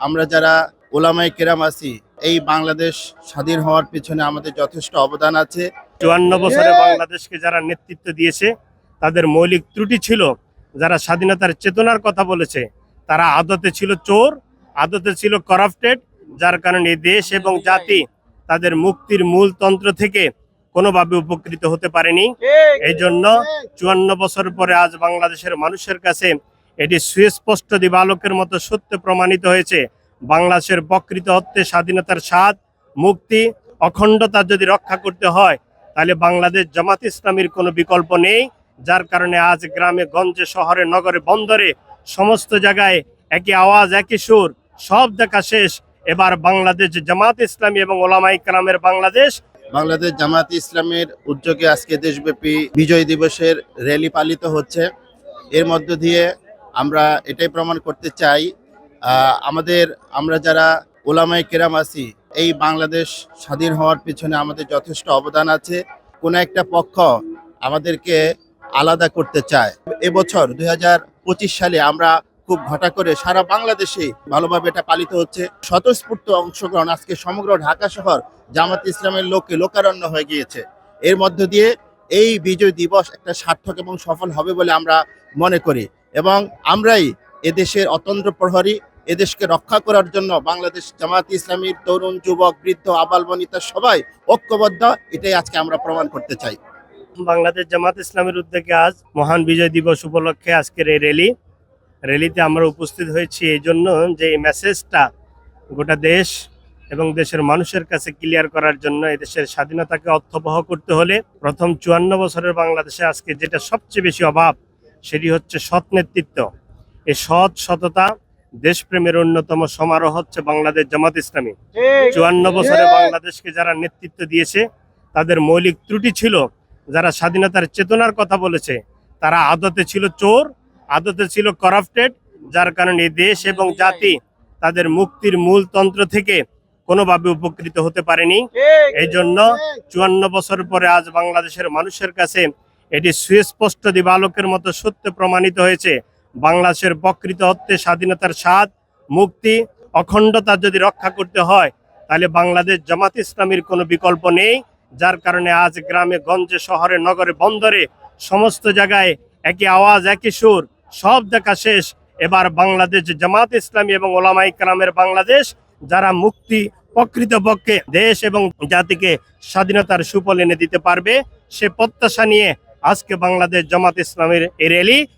আমরা যারা ওলামাই কেরাম আছি এই বাংলাদেশ স্বাধীন হওয়ার পিছনে আমাদের যথেষ্ট অবদান আছে। চুয়ান্ন বছরে বাংলাদেশকে যারা নেতৃত্ব দিয়েছে তাদের মৌলিক ত্রুটি ছিল যারা স্বাধীনতার চেতনার কথা বলেছে তারা আদতে ছিল চোর আদতে ছিল করাপ্টেড যার কারণে এই দেশ এবং জাতি তাদের মুক্তির মূল তন্ত্র থেকে কোনোভাবে উপকৃত হতে পারেনি। এই জন্য চুয়ান্ন বছর পরে আজ বাংলাদেশের মানুষের কাছে এটি সুস্পষ্ট দিবালোকের মতো সত্য প্রমাণিত হয়েছে। বাংলাদেশের বকৃত হত্যে, স্বাধীনতার স্বাদ, মুক্তি, অখণ্ডতা যদি রক্ষা করতে হয়, তাহলে বাংলাদেশ জামাত ইসলামীর কোনো বিকল্প নেই, যার কারণে আজ গ্রামে, গঞ্জে, শহরে, নগরে, বন্দরে, সমস্ত জায়গায় একই আওয়াজ, একই সুর, সব দেখা শেষ। এবার বাংলাদেশ জামাত ইসলামী এবং ওলামাই কালামের বাংলাদেশ। বাংলাদেশ জামাত ইসলামের উদ্যোগে আজকে দেশব্যাপী বিজয় দিবসের র্যালি পালিত হচ্ছে। এর মধ্য দিয়ে আমরা এটাই প্রমাণ করতে চাই আমাদের, আমরা যারা ওলামাই কেরাম আছি, এই বাংলাদেশ স্বাধীন হওয়ার পিছনে আমাদের যথেষ্ট অবদান আছে। কোনো একটা পক্ষ আমাদেরকে আলাদা করতে চায়। এবছর দুই হাজার পঁচিশ সালে আমরা খুব ঘটা করে সারা বাংলাদেশে ভালোভাবে এটা পালিত হচ্ছে। স্বতঃস্ফূর্ত অংশগ্রহণ আজকে সমগ্র ঢাকা শহর জামাত ইসলামের লোকে লোকারণ্য হয়ে গিয়েছে। এর মধ্য দিয়ে এই বিজয় দিবস একটা সার্থক এবং সফল হবে বলে আমরা মনে করি। এবং আমরাই এদেশের অতন্ত্র প্রহরী, এদেশকে রক্ষা করার জন্য বাংলাদেশ জামাত ইসলামীর তরুণ, যুবক, বৃদ্ধ, আবাল বনিতা সবাই ঐক্যবদ্ধ, এটাই আজকে আমরা প্রমাণ করতে চাই। বাংলাদেশ জামাত ইসলামের উদ্যোগে আজ মহান বিজয় দিবস উপলক্ষে আজকের এই র্যালি। র্যালিতে আমরা উপস্থিত হয়েছি এই জন্য যে এই মেসেজটা গোটা দেশ এবং দেশের মানুষের কাছে ক্লিয়ার করার জন্য, এদেশের স্বাধীনতাকে অর্থবহ করতে হলে প্রথম চুয়ান্ন বছরের বাংলাদেশে আজকে যেটা সবচেয়ে বেশি অভাব সেটি হচ্ছে সৎ নেতৃত্ব। এই সৎ সততা দেশপ্রেমের অন্যতম সমারোহ হচ্ছে বাংলাদেশ জামাত ইসলামী। চুয়ান্ন বছরে বাংলাদেশকে যারা নেতৃত্ব দিয়েছে তাদের মৌলিক ত্রুটি ছিল যারা স্বাধীনতার চেতনার কথা বলেছে তারা আদতে ছিল চোর আদতে ছিল করাপ্টেড যার কারণে দেশ এবং জাতি তাদের মুক্তির মূল তন্ত্র থেকে কোনোভাবে উপকৃত হতে পারেনি। এই জন্য চুয়ান্ন বছর পরে আজ বাংলাদেশের মানুষের কাছে এটি সুস্পষ্ট দিবালোকের মতো সত্য প্রমাণিত হয়েছে। বাংলাদেশের বকৃত অর্থে স্বাধীনতার স্বাদ, মুক্তি, অখণ্ডতা যদি রক্ষা করতে হয়, তাহলে বাংলাদেশ জামাত ইসলামীর কোনো বিকল্প নেই, যার কারণে আজ গ্রামে, গঞ্জে, শহরে, নগরে, বন্দরে সমস্ত জায়গায় একই আওয়াজ, একই সুর, সব দেখা শেষ। এবার বাংলাদেশ জামাত ইসলামী এবং ওলামাই কালামের বাংলাদেশ, যারা মুক্তি প্রকৃতপক্ষে দেশ এবং জাতিকে স্বাধীনতার সুফল এনে দিতে পারবে, সে প্রত্যাশা নিয়ে আজকে বাংলাদেশ জামাত ইসলামের এই র্যালি।